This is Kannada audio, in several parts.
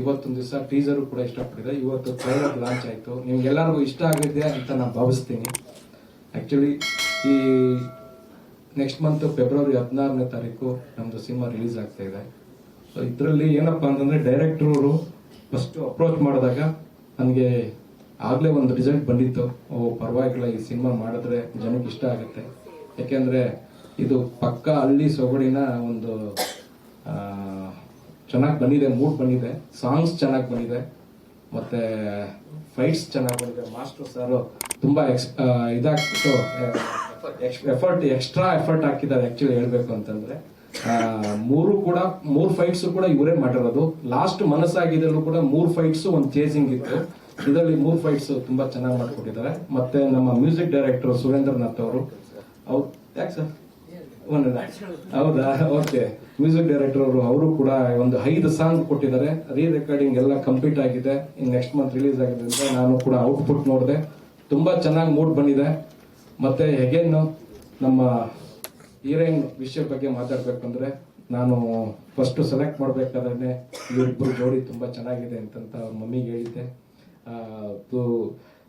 ಇವತ್ತೊಂದು ದಿವಸ ಟೀಸರು ಕೂಡ ಇಷ್ಟಪಟ್ಟಿದೆ. ಇವತ್ತು ಟ್ರೈಲರ್ ಲಾಂಚ್ ಆಯಿತು. ನಿಮ್ಗೆಲ್ಲರಿಗೂ ಇಷ್ಟ ಆಗಿದೆ ಅಂತ ನಾನು ಭಾವಿಸ್ತೀನಿ. ಆ್ಯಕ್ಚುಲಿ ಈ ನೆಕ್ಸ್ಟ್ ಮಂತ್ ಫೆಬ್ರವರಿ ಹದಿನಾರನೇ ತಾರೀಕು ನಮ್ಮದು ಸಿನಿಮಾ ರಿಲೀಸ್ ಆಗ್ತಾ ಇದೆ. ಸೊ ಇದರಲ್ಲಿ ಏನಪ್ಪ ಅಂತಂದ್ರೆ ಡೈರೆಕ್ಟರ್ ಅವರು ಫಸ್ಟ್ ಅಪ್ರೋಚ್ ಮಾಡಿದಾಗ ನನಗೆ ಆಗಲೇ ಒಂದು ರಿಸಲ್ಟ್ ಬಂದಿತ್ತು. ಓ, ಪರವಾಗಿಲ್ಲ, ಈ ಸಿನಿಮಾ ಮಾಡಿದ್ರೆ ಜನಕ್ಕೆ ಇಷ್ಟ ಆಗುತ್ತೆ. ಯಾಕೆಂದ್ರೆ ಇದು ಪಕ್ಕ ಹಳ್ಳಿ ಸೊಗಡಿನ ಒಂದು ಚೆನ್ನಾಗಿ ಬಂದಿದೆ ಮೂಡ್ ಬಂದಿದೆ ಸಾಂಗ್ಸ್ ಚೆನ್ನಾಗಿ ಬಂದಿದೆ, ಮತ್ತೆ ಫೈಟ್ಸ್ ಚೆನ್ನಾಗಿ ಬಂದಿದೆ. ಮಾಸ್ಟರ್ ಸರ್ ತುಂಬಾ ಎಕ್ಸ್ ಇದಾಗ್ಬಿಟ್ಟು ಎಫರ್ಟ್ ಎಕ್ಸ್ಟ್ರಾ ಎಫರ್ಟ್ ಹಾಕಿದ್ದಾರೆ ಆಕ್ಚುಲಿ ಹೇಳ್ಬೇಕು ಅಂತಂದ್ರೆ. ಮೂರು ಕೂಡ, ಮೂರು ಫೈಟ್ಸ್ ಕೂಡ ಇವರೇ ಮಾಡಿರೋದು. ಲಾಸ್ಟ್ ಮನಸ್ಸಾಗಿದ್ರೂ ಕೂಡ ಮೂರು ಫೈಟ್ಸ್ ಒಂದು ಚೇಸಿಂಗ್ ಇತ್ತು. ಇದರಲ್ಲಿ ಮೂರು ಫೈಟ್ಸ್ ತುಂಬಾ ಚೆನ್ನಾಗಿ ಮಾಡ್ಕೊಟ್ಟಿದ್ದಾರೆ. ಮತ್ತೆ ನಮ್ಮ ಮ್ಯೂಸಿಕ್ ಡೈರೆಕ್ಟರ್ ಸುರೇಂದ್ರನಾಥ್ ಅವರು, ಅವ್ರು, ಯಾಕೆ ಸರ್. ಹೌದಾ? ಓಕೆ ಮ್ಯೂಸಿಕ್ ಡೈರೆಕ್ಟರ್ ಅವರು ಅವರು ಕೂಡ ಒಂದು ಐದು ಸಾಂಗ್ ಕೊಟ್ಟಿದ್ದಾರೆ. ರೀ ರೆಕಾರ್ಡಿಂಗ್ ಎಲ್ಲ ಕಂಪ್ಲೀಟ್ ಆಗಿದೆ. ನೆಕ್ಸ್ಟ್ ಮಂತ್ ರಿಲೀಸ್ ಆಗಿದ್ದರಿಂದ ನಾನು ಕೂಡ ಔಟ್ಪುಟ್ ನೋಡಿದೆ. ತುಂಬಾ ಚೆನ್ನಾಗಿ ಮೂಡ್ ಬಂದಿದೆ. ಮತ್ತೆ ಹೆಗೇನು ನಮ್ಮ ಹೀರೋಯಿನ್ ವಿಷಯ ಬಗ್ಗೆ ಮಾತಾಡ್ಬೇಕಂದ್ರೆ ನಾನು ಫಸ್ಟ್ ಸೆಲೆಕ್ಟ್ ಮಾಡ್ಬೇಕಾದ್ರೆ ಇವರಿಬ್ಬರು ಜೋಡಿ ತುಂಬಾ ಚೆನ್ನಾಗಿದೆ ಅಂತಂತ ಅವ್ರ ಮಮ್ಮಿಗೆ ಹೇಳಿದ್ದೆ.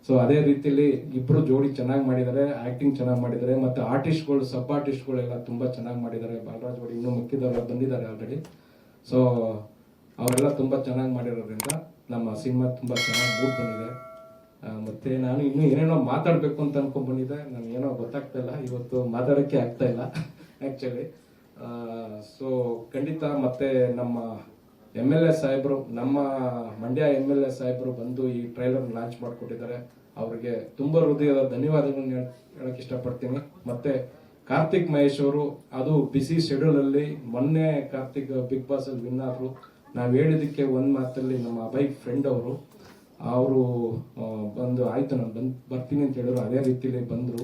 ಸೊ ಅದೇ ರೀತಿಯಲ್ಲಿ ಇಬ್ರು ಜೋಡಿ ಚೆನ್ನಾಗಿ ಮಾಡಿದ್ದಾರೆ ಆಕ್ಟಿಂಗ್ ಚೆನ್ನಾಗಿ ಮಾಡಿದ್ದಾರೆ, ಮತ್ತೆ ಆರ್ಟಿಸ್ಟ್ಗಳು ಸಬ್ ಆರ್ಟಿಸ್ಟ್ಗಳೆಲ್ಲ ತುಂಬಾ ಚೆನ್ನಾಗಿ ಮಾಡಿದ್ದಾರೆ. ಬಾಲರಾಜ್ ಜೋಡಿ ಇನ್ನೂ ಮಿಕ್ಕಿದವರು ಬಂದಿದ್ದಾರೆ ಆಲ್ರೆಡಿ ಸೊ ಅವರೆಲ್ಲ ತುಂಬಾ ಚೆನ್ನಾಗಿ ಮಾಡಿರೋದ್ರಿಂದ ನಮ್ಮ ಸಿನಿಮಾ ತುಂಬಾ ಚೆನ್ನಾಗಿ ಮೂಡ್ ಬಂದಿದೆ. ಮತ್ತು ನಾನು ಇನ್ನೂ ಏನೇನೋ ಮಾತಾಡಬೇಕು ಅಂತ ಅನ್ಕೊಂಡ್ ಬಂದಿದ್ದೆ. ನನ್ಗೆ ಏನೋ ಗೊತ್ತಾಗ್ತಾ ಇಲ್ಲ. ಇವತ್ತು ಮಾತಾಡೋಕ್ಕೆ ಆಗ್ತಾ ಇಲ್ಲ ಆ್ಯಕ್ಚುಲಿ ಸೊ ಖಂಡಿತ ಮತ್ತೆ ನಮ್ಮ ಎಂ ಎಲ್ ಎ ಸಾಹೇಬರು, ನಮ್ಮ ಮಂಡ್ಯ ಎಂ ಎಲ್ ಎ ಸಾಹೇಬರು ಬಂದು ಈ ಟ್ರೈಲರ್ ಲಾಂಚ್ ಮಾಡಿಕೊಟ್ಟಿದ್ದಾರೆ. ಅವರಿಗೆ ತುಂಬಾ ಹೃದಯದ ಧನ್ಯವಾದಗಳನ್ನ ಹೇಳೋಕೆ ಇಷ್ಟಪಡ್ತೀನಿ. ಮತ್ತೆ ಕಾರ್ತಿಕ್ ಮಹೇಶ್ ಅವರು, ಅದು ಬಿಸಿ ಶೆಡ್ಯೂಲ್ ಅಲ್ಲಿ ಮೊನ್ನೆ ಕಾರ್ತಿಕ್ ಬಿಗ್ ಬಾಸ್ ಅಲ್ಲಿ ವಿನ್ ಆದ್ರು. ನಾವ್ ಹೇಳಿದಕ್ಕೆ ಒಂದ್ ಮಾತಲ್ಲಿ ನಮ್ಮ ಅಭಯ್ ಫ್ರೆಂಡ್ ಅವರು ಅವರು ಬಂದು, ಆಯ್ತು, ನಾನು ಬಂದ್, ಬರ್ತೀನಿ ಅಂತ ಹೇಳಿದ್ರು. ಅದೇ ರೀತಿಲಿ ಬಂದ್ರು.